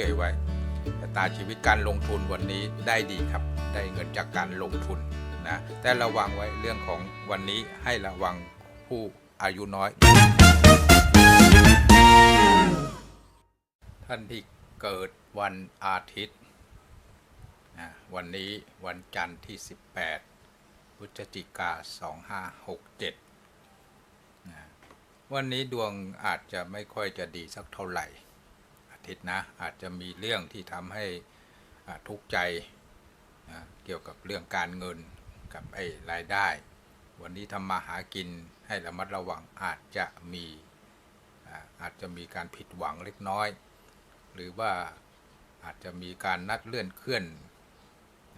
เยไว้ตาชีวิตการลงทุนวันนี้ได้ดีครับ ได้เงินจากการลงทุนนะแต่ระวังไว้เรื่องของวันนี้ให้ระวังผู้อายุน้อย ท่านที่เกิดวันอาทิตย์นะวันนี้วันจันทร์ที่ 18พฤศจิกา2567นะวันนี้ดวงอาจจะไม่ค่อยจะดีสักเท่าไหร่ อาทิตนะ อาจจะมีเรื่องที่ทำให้ทุกข์ใจนะเกี่ยวกับเรื่องการเงินกับไอ้รายได้ วันนี้ทำมาหากินให้ระมัดระวังอาจจะมีอาอาจจะมีการผิดหวังเล็กน้อย หรือว่าอาจจะมีการนัดเลื่อนเคลื่อน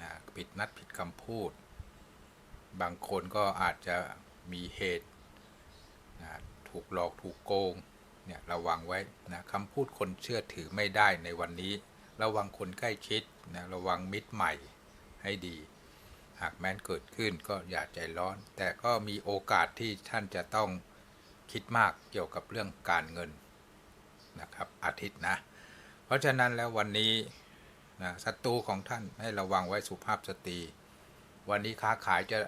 นะผิดนัดผิดคำพูด บางคนก็อาจจะมีเหตุนะถูกหลอกถูกโกง เนี่ยระวังไว้นะคำพูดคนเชื่อถือไม่ได้ในวันนี้ ระวังคนใกล้ชิดนะระวังมิตรใหม่ให้ดี หากแม้นเกิดขึ้นก็อย่าใจร้อน แต่ก็มีโอกาสที่ท่านจะต้องคิดมากเกี่ยวกับเรื่องการเงินนะครับอาทิตย์นะ เพราะฉะนั้นแล้ววันนี้นะศัตรูของท่านให้ระวังไว้สุภาพสตรี วันนี้ค้าขายจะ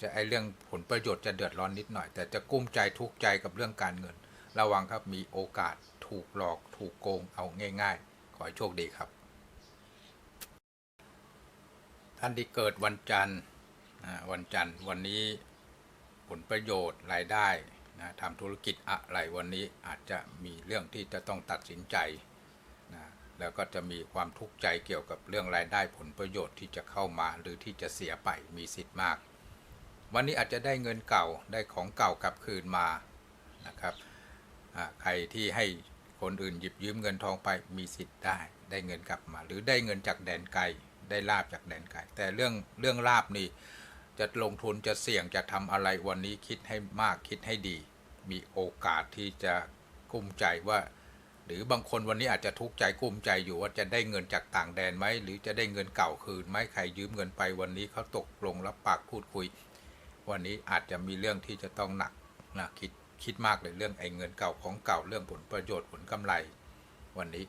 จะไอเรื่องผลประโยชน์จะเดือดร้อนนิดหน่อย แต่จะกุ้มใจทุกข์ใจกับเรื่องการเงิน ระวังครับมีโอกาสถูกหลอกถูกโกงเอาง่ายๆ ขอให้โชคดีครับ ท่านที่เกิดวันจันทร์วันจันทร์วันนี้ผลประโยชน์รายได้นะทำธุรกิจอะไรวันนี้อาจจะมีเรื่องที่จะต้องตัดสินใจนะแล้วก็จะมีความทุกข์ใจเกี่ยวกับเรื่องรายได้ผลประโยชน์ที่จะเข้ามาหรือที่จะเสียไปมีสิทธิ์มาก วันนี้อาจจะได้เงินเก่าได้ของเก่ากลับคืนมานะครับ ใครที่ให้คนอื่นหยิบยืมเงินทองไปมีสิทธิ์ได้ได้เงินกลับมา หรือได้เงินจากแดนไกลได้ลาบจากแดนไกลแต่เรื่องเรื่องลาบนี่จะลงทุนจะเสี่ยงจะทำอะไรวันนี้คิดให้มากคิดให้ดี มีโอกาสที่จะกุ้มใจว่า หรือบางคนวันนี้อาจจะทุกข์ใจกุ้มใจอยู่ว่าจะได้เงินจากต่างแดนไหมหรือจะได้เงินเก่าคืนไหมใครยืมเงินไปวันนี้เขาตกลงรับปากพูดคุย วันนี้อาจจะมีเรื่องที่จะต้องหนักนะคิด คิดมากเลยเรื่องไอ้เงินเก่าของเก่าเรื่องผลประโยชน์ผลกำไรวันนี้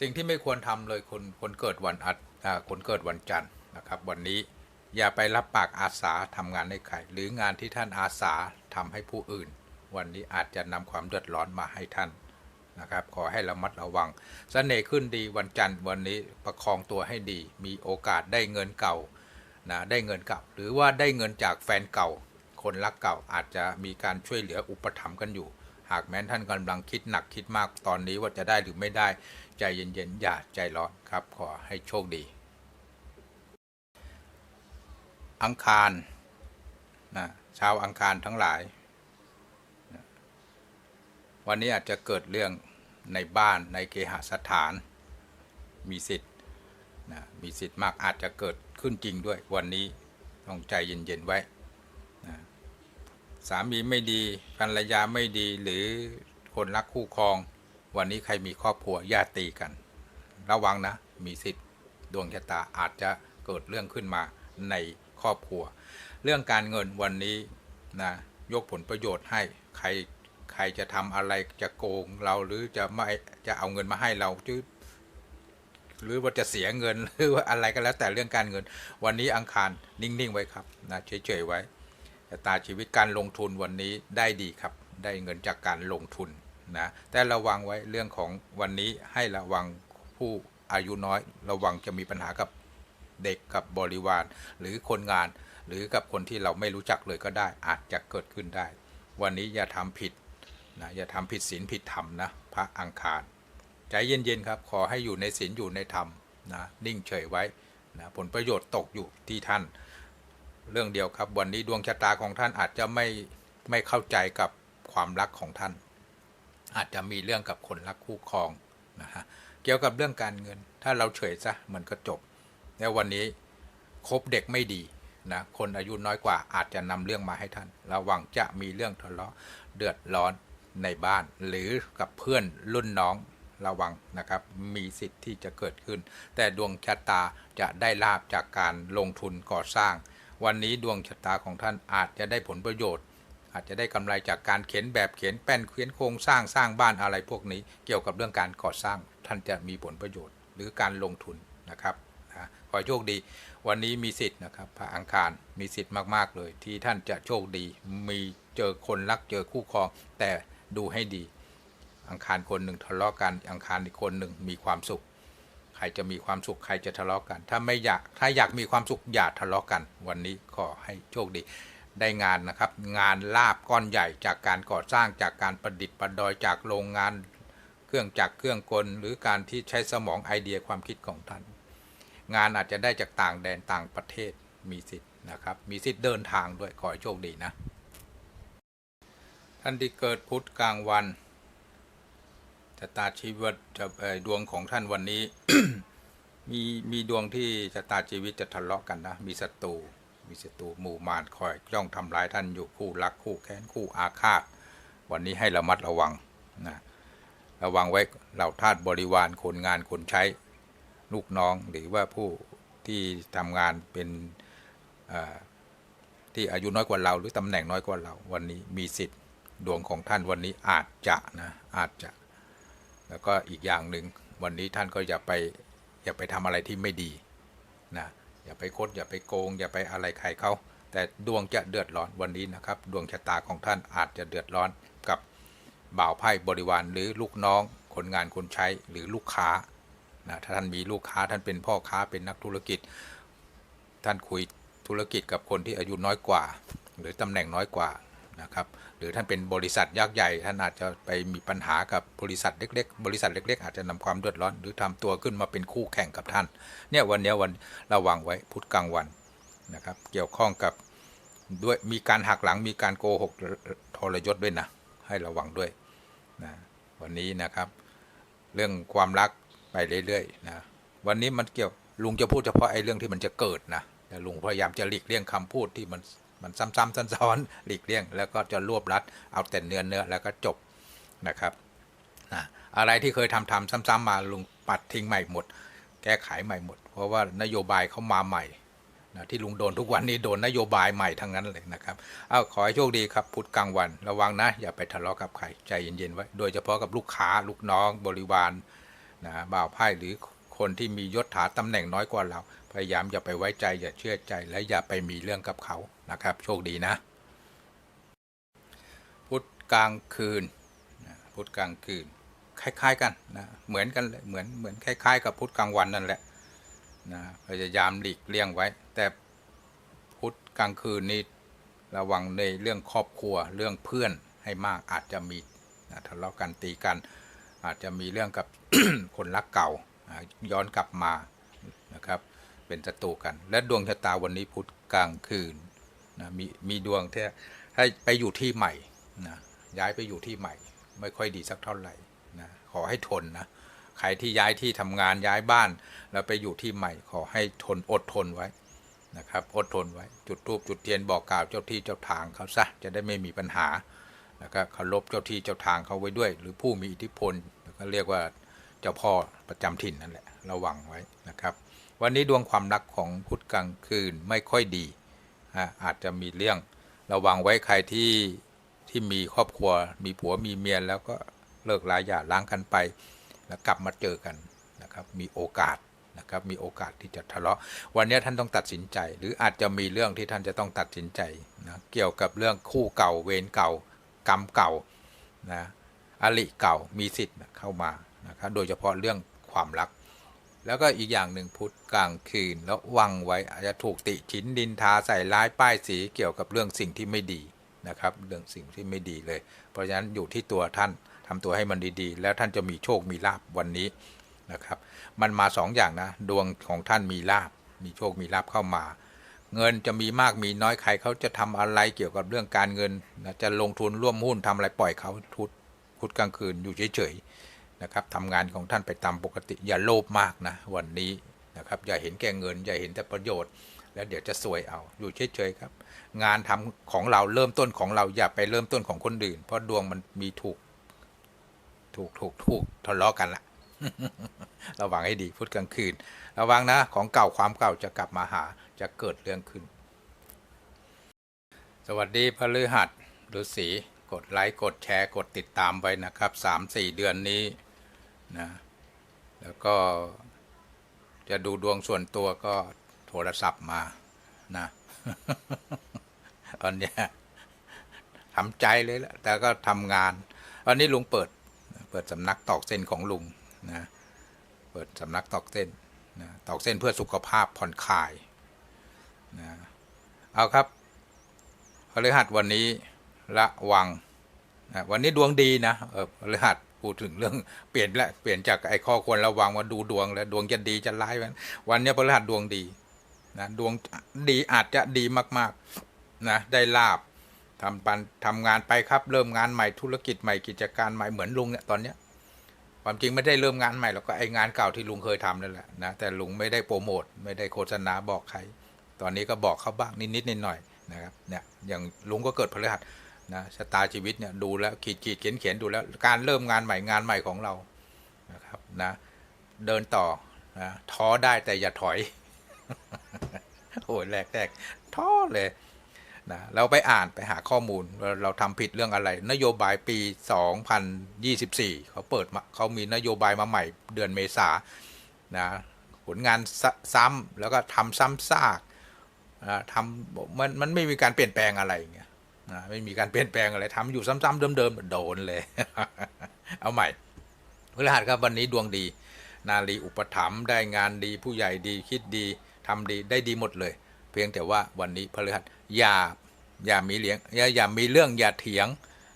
สิ่งที่ไม่ควรทำเลยคนคนเกิดวันอัดอ่าคนเกิดวันจันทร์นะครับ วันนี้อย่าไปรับปากอาสาทำงานให้ใครหรืองานที่ท่านอาสาทำให้ผู้อื่น วันนี้อาจจะนำความเดือดร้อนมาให้ท่านนะครับ ขอให้ระมัดระวังสเสน่ห์ขึ้นดีวันจันทร์วันนี้ประคองตัวให้ดี มีโอกาสได้เงินเก่านะได้เงินเก่าหรือว่าได้เงินจากแฟนเก่า คนรักเก่าอาจจะมีการช่วยเหลืออุปถัมภ์กันอยู่ หากแม้นท่านกำลังคิดหนักคิดมากตอนนี้ว่าจะได้หรือไม่ได้ใจเย็นๆอย่าใจร้อนครับ ขอให้โชคดี อังคารนะชาวอังคารทั้งหลาย วันนี้อาจจะเกิดเรื่องในบ้านในเคหสถาน มีสิทธิ์นะมีสิทธิ์มากอาจจะเกิดขึ้นจริงด้วยวันนี้ต้องใจเย็นๆไว้ สามีไม่ดีภรรยาไม่ดีหรือคนรักคู่ครอง วันนี้ใครมีครอบครัวอย่าตีกัน ระวังนะ มีสิทธิ์ดวงชะตาอาจจะเกิดเรื่องขึ้นมาในครอบครัว เรื่องการเงินวันนี้นะยกผลประโยชน์ให้ใครใครจะทำอะไรจะโกงเราหรือจะไม่จะเอาเงินมาให้เราหรือหรือว่าจะเสียเงินหรือว่าอะไรก็แล้วแต่เรื่องการเงิน วันนี้อังคารนิ่งๆไว้ครับนะเฉยๆไว้ ชะตาชีวิตการลงทุนวันนี้ได้ดีครับ ได้เงินจากการลงทุนนะแต่ระวังไว้เรื่องของวันนี้ให้ระวังผู้อายุน้อย ระวังจะมีปัญหากับเด็กกับบริวาร หรือคนงาน หรือกับคนที่เราไม่รู้จักเลยก็ได้ อาจจะเกิดขึ้นได้ วันนี้อย่าทำผิดนะอย่าทำผิดศีลผิดธรรมนะพระอังคาร ใจเย็นๆครับ ขอให้อยู่ในศีลอยู่ในธรรมนะนิ่งเฉยไว้นะผลประโยชน์ตกอยู่ที่ท่าน เรื่องเดียวครับ วันนี้ดวงชะตาของท่านอาจจะไม่ไม่เข้าใจกับความรักของท่าน อาจจะมีเรื่องกับคนรักคู่ครองนะฮะเกี่ยวกับเรื่องการเงิน ถ้าเราเฉยซะมันก็จบแล้ววันนี้คบเด็กไม่ดีนะคนอายุน้อยกว่าอาจจะนำเรื่องมาให้ท่าน ระวังจะมีเรื่องทะเลาะเดือดร้อนในบ้าน หรือกับเพื่อนรุ่นน้องระวังนะครับ มีสิทธิ์ที่จะเกิดขึ้น แต่ดวงชะตาจะได้ลาบจากการลงทุนก่อสร้าง วันนี้ดวงชะตาของท่านอาจจะได้ผลประโยชน์ อาจจะได้กำไรจากการเขียนแบบเขียนแป้นเขียนโครงสร้างสร้างบ้านอะไรพวกนี้ เกี่ยวกับเรื่องการก่อสร้าง ท่านจะมีผลประโยชน์ หรือการลงทุนนะครับนะขอโชคดี วันนี้มีสิทธิ์นะครับพระอังคารมีสิทธิ์มากๆเลย ที่ท่านจะโชคดี มีเจอคนรักเจอคู่ครอง แต่ดูให้ดี อังคารคนหนึ่งทะเลาะกันอังคารอีกคนหนึ่งมีความสุข ครจะมีความสุขใครจะทะเลาะกัน ถ้าไม่อยากถ้าอยากมีความสุขอย่าทะเลาะกัน วันนี้ขอให้โชคดีได้งานนะครับ งานลาบก้อนใหญ่จากการก่อสร้างจากการประดิษฐ์ประดอยจากโรงงาน เครื่องจักรเครื่องกล หรือการที่ใช้สมองไอเดียความคิดของท่าน งานอาจจะได้จากต่างแดนต่างประเทศมีสิทธิ์นะครับ มีสิทธิ์เดินทางด้วยขอให้โชคดีนะ ท่านที่เกิดพุธกลางวัน ชะตาชีวิตจะดวงของท่านวันนี้ มีมีดวงที่ชะตาชีวิตจะทะเลาะกันนะ มีศัตรูมีศัตรูหมู่มารคอยจ้องทำร้ายท่านอยู่คู่รักคู่แค้นคู่อาฆาตวันนี้ให้ระมัดระวังนะระวังไว้เหล่าทาสบริวารคนงานคนใช้ลูกน้องหรือว่าผู้ที่ทำงานเป็นที่อายุน้อยกว่าเรา หรือตำแหน่งน้อยกว่าเรา วันนี้มีสิทธิ์ดวงของท่านวันนี้อาจจะนะอาจจะ แล้วก็อีกอย่างหนึ่งวันนี้ท่านก็อย่าไปอย่าไปทำอะไรที่ไม่ดีนะอย่าไปคดอย่าไปโกง อย่าไปอะไรใครเขาแต่ดวงจะเดือดร้อนวันนี้นะครับ ดวงชะตาของท่านอาจจะเดือดร้อนกับบ่าวไพ่บริวารหรือลูกน้อง คนงานคนใช้หรือลูกค้านะถ้าท่านมีลูกค้าท่านเป็นพ่อค้าเป็นนักธุรกิจ ท่านคุยธุรกิจกับคนที่อายุน้อยกว่า หรือตำแหน่งน้อยกว่า นะครับหรือท่านเป็นบริษัทยักษ์ใหญ่ท่านอาจจะไปมีปัญหากับบริษัทเล็ก ๆ บริษัทเล็ก ๆ อาจจะนำความเดือดร้อนหรือทำตัวขึ้นมาเป็นคู่แข่งกับท่าน เนี่ยวันเนี้ยวันระวังไว้พุธกลางวันนะครับ เกี่ยวข้องกับด้วยมีการหักหลังมีการโกหกทรยศด้วยนะ ให้ระวังด้วยนะวันนี้นะครับ เรื่องความรักไปเรื่อยๆนะวันนี้มันเกี่ยวลุงจะพูดเฉพาะไอ้เรื่องที่มันจะเกิดนะแต่ลุงพยายามจะหลีกเลี่ยงคำพูดที่มัน มันซ้ำๆซ้อนๆหลีกเลี่ยง แล้วก็จะรวบรัดเอาแต่เนื้อเนื้อแล้วก็จบนะครับนะอะไรที่เคยทำทำซ้ำๆมาลุงปัดทิ้งใหม่หมด แก้ไขใหม่หมด เพราะว่านโยบายเขามาใหม่นะที่ลุงโดนทุกวันนี้โดนนโยบายใหม่ทั้งนั้นเลยนะครับ เอาขอให้โชคดีครับพุธกลางวัน ระวังนะ อย่าไปทะเลาะกับใครใจเย็นๆไว้ โดยเฉพาะกับลูกค้าลูกน้องบริวารนะบ่าวไพ่หรือคนที่มียศถาตำแหน่งน้อยกว่าเรา พยายามอย่าไปไว้ใจอย่าเชื่อใจและอย่าไปมีเรื่องกับเขา นะครับ โชคดีนะ พุธกลางคืนพุธกลางคืน คล้าย ๆ กันนะเหมือนกันเลยเหมือนเหมือนคล้าย ๆ กับพุธกลางวันนั่นแหละนะพยายามหลีกเลี่ยงไว้ แต่พุธกลางคืนนี้ระวังในเรื่องครอบครัวเรื่องเพื่อนให้มากอาจจะมีนะทะเลาะกันตีกัน อาจจะมีเรื่องกับคนรักเก่าอ่าย้อนกลับมานะครับ เป็นศัตรูกัน และดวงชะตาวันนี้พุธกลางคืน นะมีมีดวงที่ให้ไปอยู่ที่ใหม่นะย้ายไปอยู่ที่ใหม่ ไม่ค่อยดีสักเท่าไหร่นะขอให้ทนนะใครที่ย้ายที่ทำงานย้ายบ้าน แล้วไปอยู่ที่ใหม่ ขอให้ทนอดทนไว้นะครับ อดทนไว้ จุดทูบจุดเทียนบอกกล่าวเจ้าที่เจ้าทางเขาซะจะได้ไม่มีปัญหาแล้วก็เคารพเจ้าที่เจ้าทางเขาไว้ด้วย หรือผู้มีอิทธิพลก็เรียกว่าเจ้าพ่อประจำถิ่นนั่นแหละ ระวังไว้นะครับ วันนี้ดวงความรักของพุธกลางคืนไม่ค่อยดี อาจจะมีเรื่อง ระวังไว้ใครที่ที่มีครอบครัว มีผัวมีเมียแล้วก็เลิกลาหย่าร้างกันไป แล้วกลับมาเจอกันนะครับ มีโอกาสนะครับมีโอกาสที่จะทะเลาะ วันนี้ท่านต้องตัดสินใจ หรืออาจจะมีเรื่องที่ท่านจะต้องตัดสินใจนะเกี่ยวกับเรื่องคู่เก่าเวรเก่า กรรมเก่านะอริเก่ามีสิทธิ์เข้ามานะครับโดยเฉพาะเรื่องความรัก แล้วก็อีกอย่างหนึ่งพุทธกลางคืน แล้ววังไว้อาจจะถูกติฉินดินทาใส่ร้ายป้ายสีเกี่ยวกับเรื่องสิ่งที่ไม่ดีนะครับเรื่องสิ่งที่ไม่ดีเลย เพราะฉะนั้นอยู่ที่ตัวท่านทำตัวให้มันดีๆ แล้วท่านจะมีโชคมีลาบวันนี้นะครับ มันมาสองอย่างนะ ดวงของท่านมีลาบมีโชคมีลาบเข้ามา เงินจะมีมากมีน้อยใครเขาจะทำอะไรเกี่ยวกับเรื่องการเงินจะลงทุนร่วมหุ้นทำอะไรปล่อยเขาทุดพุธกลางคืนอยู่เฉยๆ นะครับทำงานของท่านไปตามปกติอย่าโลภมากนะวันนี้นะครับอย่าเห็นแก่เงิน อย่าเห็นแต่ประโยชน์ แล้วเดี๋ยวจะสวยเอาอยู่เฉยๆครับ งานทำของเราเริ่มต้นของเราอย่าไปเริ่มต้นของคนอื่น เพราะดวงมันมีถูก ถูกถูกถูกทะเลาะกันละระวังให้ดีพุธกลางคืน ระวังนะของเก่าความเก่าจะกลับมาหาจะเกิดเรื่องขึ้น สวัสดีพฤหัสฤาษีกดไลค์กดแชร์กดติดตามไว้นะครับสามสี่เดือนนี้ นะแล้วก็จะดูดวงส่วนตัวก็โทรศัพท์มานะตอนนี้ทำใจเลยแหละแต่ก็ทำงานตอนนี้ลุงเปิดเปิดสำนักตอกเส้นของลุงนะเปิดสำนักตอกเส้นนะตอกเส้นเพื่อสุขภาพผ่อนคลายนะเอาครับพฤหัสวันนี้ระวังนะวันนี้ดวงดีนะเออพฤหัส พูดถึงเรื่องเปลี่ยนและเปลี่ยนจากไอ้ข้อควรระวังมาดูดวงแล้วดวงจะดีจะร้ายวันวันนี้พฤหัสดวงดีนะดวงดีอาจจะดีมากๆนะได้ลาบทำปันทำงานไปครับ เริ่มงานใหม่ธุรกิจใหม่กิจการใหม่เหมือนลุงเนี่ยตอนเนี้ยความจริงไม่ได้เริ่มงานใหม่หรอกก็ไองานเก่าที่ลุงเคยทำนั่นแหละนะแต่ลุงไม่ได้โปรโมทไม่ได้โฆษณาบอกใคร ตอนนี้ก็บอกเขาบ้างนิดๆหน่อยๆนะครับเนี่ยอย่างลุงก็เกิดพฤหัส นะชะตาชีวิตเนี่ยดูแล้วขีดขีดเขียนเขียนดูแล้วการเริ่มงานใหม่งานใหม่ของเรานะครับนะเดินต่อนะท้อได้แต่อย่าถอยโอ้ยแรกแรกท้อเลยนะเราไปอ่านไปหาข้อมูลว่าเราทำผิดเรื่องอะไร นโยบายปี 2024 เขาเปิดมาเขามีนโยบายมาใหม่เดือนเมษานะผลงานซซ้ำแล้วก็ทำซ้ำซากนะทำมันมันไม่มีการเปลี่ยนแปลงอะไรอย่างเงี้ย นะไม่มีการเปลี่ยนแปลงอะไรทำอยู่ซ้ำๆเดิมๆโดนเลย เอาใหม่พฤหัสครับวันนี้ดวงดี นาลีอุปถัมภ์ได้งานดีผู้ใหญ่ดีคิดดีทำดีได้ดีหมดเลย เพียงแต่ว่าวันนี้พฤหัสอย่าอย่ามีเลี้ยงอย่าอย่ามีเรื่องอย่าเถียง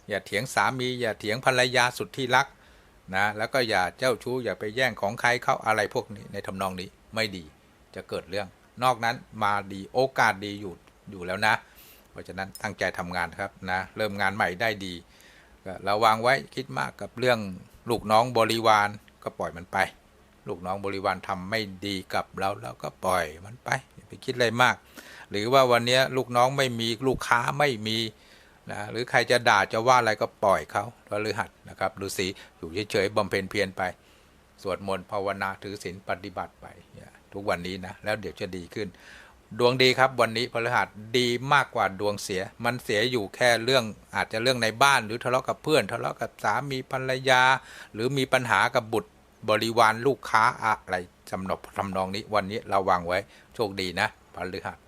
อย่าเถียงสามีอย่าเถียงภรรยาสุดที่รักนะแล้วก็อย่าเจ้าชู้อย่าไปแย่งของใครเขาอะไรพวกนี้ในทำนองนี้ไม่ดีจะเกิดเรื่อง นอกนั้นมาดีโอกาสดีอยู่อยู่แล้วนะ เพราะฉะนั้นตั้งใจทำงานครับนะเริ่มงานใหม่ได้ดีระวังไว้คิดมากกับเรื่องลูกน้องบริวารก็ปล่อยมันไป ลูกน้องบริวารทำไม่ดีกับเราเราก็ปล่อยมันไปอย่าไปคิดอะไรมาก หรือว่าวันนี้ลูกน้องไม่มีลูกค้าไม่มีนะหรือใครจะด่าจะว่าอะไรก็ปล่อยเขาพฤหัสนะครับฤาษีอยู่เฉยๆบำเพ็ญเพียรไป สวดมนต์ภาวนาถือศีลปฏิบัติไป ทุกวันนี้นะแล้วเดี๋ยวจะดีขึ้น ดวงดีครับวันนี้พฤหัสดีมากกว่าดวงเสีย มันเสียอยู่แค่เรื่องอาจจะเรื่องในบ้านหรือทะเลาะกับเพื่อน ทะเลาะกับสามีภรรยา หรือมีปัญหากับบุตรบริวารลูกค้าอะไรสำหรับทำนองนี้วันนี้เราวางไว้โชคดีนะพฤหัส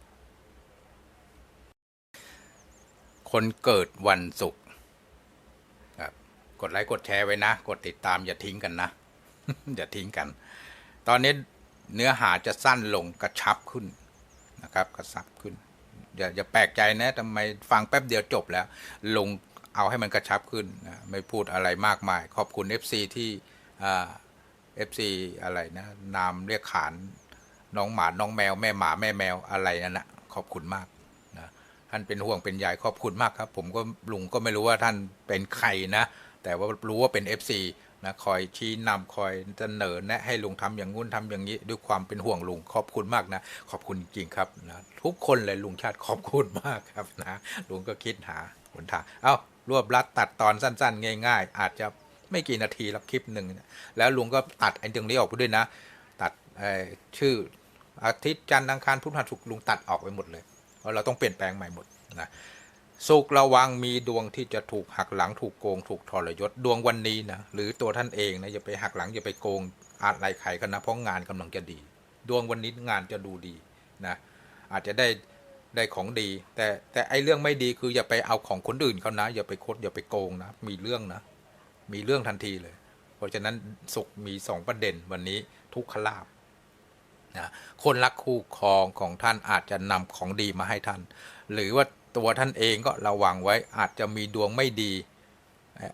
คนเกิดวันศุกร์ครับกดไลค์กดแชร์ไว้นะ กดติดตามอย่าทิ้งกันนะ อย่าทิ้งกัน ตอนนี้เนื้อหาจะสั้นลงกระชับขึ้น นะครับกระชับขึ้น อย่าอย่าแปลกใจนะทำไมฟังแป๊บเดียวจบแล้ว ลงเอาให้มันกระชับขึ้นนะไม่พูดอะไรมากมาย ขอบคุณ FC ที่อ่า FC อะไรนะนามเรียกขานน้องหมาน้องแมว แม่หมาแม่แมวอะไรนั่นนะขอบคุณมากนะท่านเป็นห่วงเป็นใยขอบคุณมากครับ ผมก็ลุงก็ไม่รู้ว่าท่านเป็นใครนะ แต่ว่ารู้ว่าเป็น FC นะคอยชี้นำคอยเสนอแนะให้ลุงทำอย่างงู้นทำอย่างนี้ ด้วยความเป็นห่วงลุงขอบคุณมากนะ ขอบคุณจริงครับนะทุกคนเลยลุงชาติขอบคุณมากครับนะลุงก็คิดหาหนทางเอ้ารวบรัดตัดตอนสั้น ๆ ง่าย ๆ อาจจะไม่กี่นาทีละคลิปหนึ่งแล้วลุงก็ตัดไอ้ตรงนี้ออกไปด้วยนะ ตัดชื่ออาทิตย์จันทร์อังคารพุธพฤหัสศุกร์ลุงตัดออกไปหมดเลยเพราะเราต้องเปลี่ยนแปลงใหม่หมดนะ สุขระวังมีดวงที่จะถูกหักหลังถูกโกง ถูกทรยศดวงวันนี้นะหรือตัวท่านเองนะอย่าไปหักหลังอย่าไปโกงอะไรใครกันนะเพราะงานกำลังจะดี ดวงวันนี้งานจะดูดีนะอาจจะได้ได้ของดี แต่แต่ไอเรื่องไม่ดีคืออย่าไปเอาของคนอื่นเขานะ อย่าไปคดอย่าไปโกงนะมีเรื่องนะ มีเรื่องทันทีเลย เพราะฉะนั้นสุขมีสองประเด็นวันนี้ทุกขลาบนะคนรักคู่ครองของท่านอาจจะนำของดีมาให้ท่าน หรือว่า ตัวท่านเองก็ระวังไว้อาจจะมีดวงไม่ดี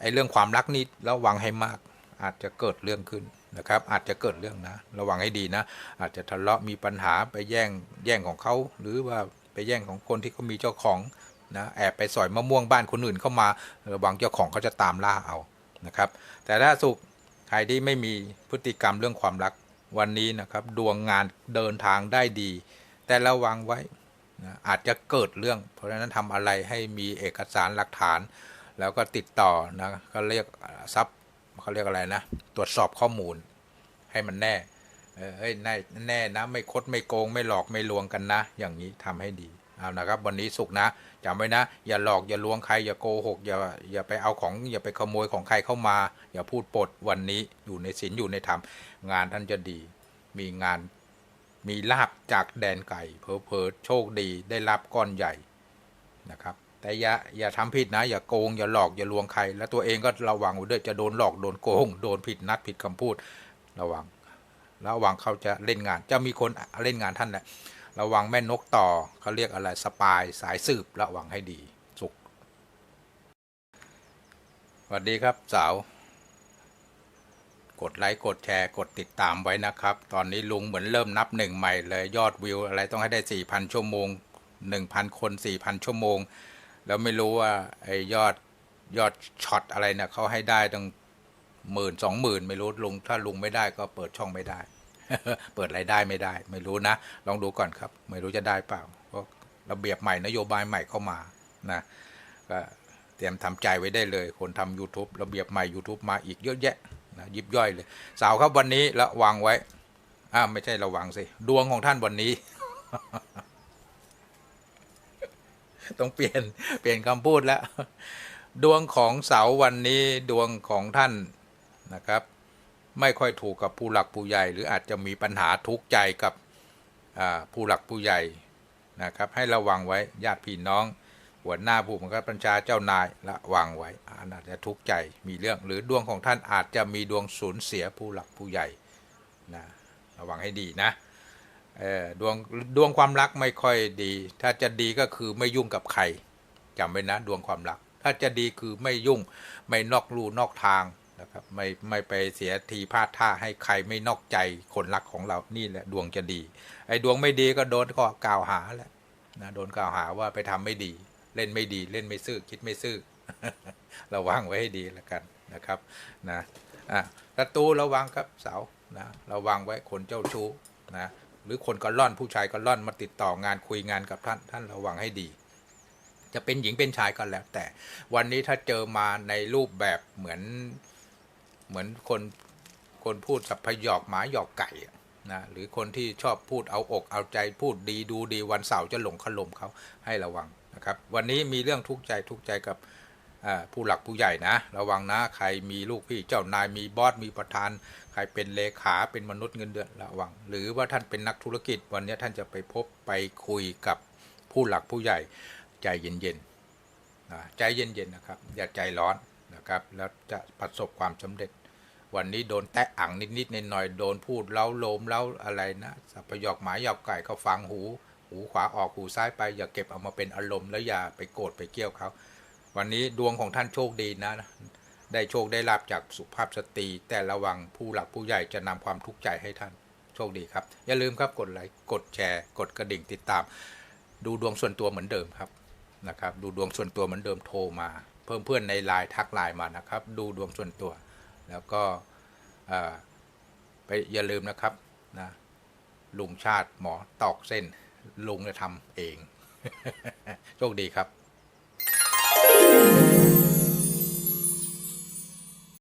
ไอ้เรื่องความรักนี่ระวังให้มาก อาจจะเกิดเรื่องขึ้นนะครับ อาจจะเกิดเรื่องนะ ระวังให้ดีนะ อาจจะทะเลาะมีปัญหาไปแย่งแย่งของเขาหรือว่าไปแย่งของคนที่เขามีเจ้าของนะแอบไปสอยมะม่วงบ้านคนอื่นเข้ามา ระวังเจ้าของเขาจะตามล่าเอานะครับ แต่ถ้าสุขใครที่ไม่มีพฤติกรรมเรื่องความรักวันนี้นะครับ ดวงงานเดินทางได้ดี แต่ระวังไว้ นะอาจจะเกิดเรื่อง เพราะฉะนั้นทำอะไรให้มีเอกสารหลักฐาน แล้วก็ติดต่อนะก็เรียกทรัพย์เขาเรียกอะไรนะ ตรวจสอบข้อมูลให้มันแน่เออเฮ้ยแน่แน่นะ ไม่คดไม่โกง ไม่หลอกไม่ลวงกันนะ อย่างนี้ทำให้ดีเอานะครับ วันนี้สุขนะจำไว้นะ อย่าหลอกอย่าลวงใคร อย่าโกหกอย่าอย่าไปเอาของ อย่าไปขโมยของใครเข้ามา อย่าพูดปดวันนี้อยู่ในศีลอยู่ในธรรมงานท่านจะดี มีงาน มีลาบจากแดนไก่เพอเพอโชคดีได้รับก้อนใหญ่นะครับ แต่อย่าอย่าทำผิดนะ อย่าโกง อย่าหลอกอย่าลวงใคร แล้วตัวเองก็ระวังด้วยจะโดนหลอกโดนโกง โดนผิดนัดผิดคำพูดระวังระวังเขาจะเล่นงาน จะมีคนเล่นงานท่านแหละระวังแม่นกต่อเขาเรียกอะไรสปายสายสืบระวังให้ดีสุขสวัสดีครับสาว กดไลค์กดแชร์กดติดตามไว้นะครับ ตอนนี้ลุงเหมือนเริ่มนับหนึ่งใหม่เลยยอดวิวอะไรต้องให้ได้สี่พันชั่วโมงหนึ่งพันคนสี่พันชั่วโมง แล้วไม่รู้ว่าไอ้ยอดยอดช็อตอะไรเนี่ยเขาให้ได้ตั้งหมื่นสองหมื่นไม่รู้ลุงถ้าลุงไม่ได้ก็เปิดช่องไม่ได้ เปิดรายได้ไม่ได้ ไม่รู้นะ ลองดูก่อนครับ ไม่รู้จะได้เปล่าเพราะระเบียบใหม่นโยบายใหม่เข้ามานะก็เตรียมทำใจไว้ได้เลย คนทำ YouTube ระเบียบใหม่ YouTube มาอีกเยอะแยะ นะยิบย่อยเลย สาวครับวันนี้ระวังไว้อ่าไม่ใช่ระวังสิดวงของท่านวันนี้ ต้องเปลี่ยนเปลี่ยนคำพูดแล้ว ดวงของเสาวันนี้ดวงของท่านนะครับ ไม่ค่อยถูกกับผู้หลักผู้ใหญ่ หรืออาจจะมีปัญหาทุกข์ใจกับผู้หลักผู้ใหญ่นะครับ ให้ระวังไว้ญาติพี่น้อง หัวหน้าผู้บังคับบัญชาเจ้านายระวังไว้อาจจะทุกข์ใจมีเรื่อง หรือดวงของท่านอาจจะมีดวงสูญเสียผู้หลักผู้ใหญ่นะระวังให้ดีนะดวงดวงความรักไม่ค่อยดี ถ้าจะดีก็คือไม่ยุ่งกับใครจำไว้นะดวงความรัก ถ้าจะดีคือไม่ยุ่งไม่นอกลู่นอกทางนะครับไม่ไม่ไปเสียทีพลาดท่าให้ใครไม่นอกใจคนรักของเรานี่แหละดวงจะดี ไอ้ดวงไม่ดีก็โดนก็กล่าวหาแหละนะโดนกล่าวหาว่าไปทำไม่ดี เล่นไม่ดีเล่นไม่ซื่อคิดไม่ซื่อระวังไว้ให้ดีแล้วกันนะครับนะอะตูระวังครับเสานะระวังไว้คนเจ้าชู้นะหรือคนกระล่อนผู้ชายกระล่อนมาติดต่องานคุยงานกับท่านท่านระวังให้ดี จะเป็นหญิงเป็นชายก็แล้ว แต่วันนี้ถ้าเจอมาในรูปแบบเหมือนเหมือนคนคนพูดสัพพยอกหมาหยอกไก่นะหรือคนที่ชอบพูดเอาอกเอาใจพูดดีดูดีวันเสาร์จะหลงขลมเขาให้ระวัง นะครับ วันนี้มีเรื่องทุกข์ใจทุกข์ใจกับผู้หลักผู้ใหญ่นะ ระวังนะ ใครมีลูกพี่เจ้านายมีบอสมีประธาน ใครเป็นเลขาเป็นมนุษย์เงินเดือนระวัง หรือว่าท่านเป็นนักธุรกิจ วันนี้ท่านจะไปพบไปคุยกับผู้หลักผู้ใหญ่ใจเย็นๆนะใจเย็นๆนะครับ อย่าใจร้อนนะครับ แล้วจะประสบความสำเร็จ วันนี้โดนแตะอ่างนิดๆหน่อยๆโดนพูดเล้าโลมเล้าอะไรนะสัพยอกหมายหยอกไก่เขาฟังหู หูขวาออกหูซ้ายไปอย่าเก็บเอามาเป็นอารมณ์แล้วอย่าไปโกรธไปเกี่ยวเขาวันนี้ดวงของท่านโชคดีนะ ได้โชคได้ลาบจากสุภาพสตรี แต่ระวังผู้หลักผู้ใหญ่จะนำความทุกข์ใจให้ท่านโชคดีครับ อย่าลืมครับกดไลค์กดแชร์ กดกระดิ่งติดตาม ดูดวงส่วนตัวเหมือนเดิมครับนะครับ ดูดวงส่วนตัวเหมือนเดิมโทรมา เพิ่มเพื่อนในไลน์ทักไลน์มานะครับ ดูดวงส่วนตัว แล้วก็อ่อไปอย่าลืมนะครับนะลุงชาติหมอตอกเส้น ลุงจะทำเอง โชคดีครับ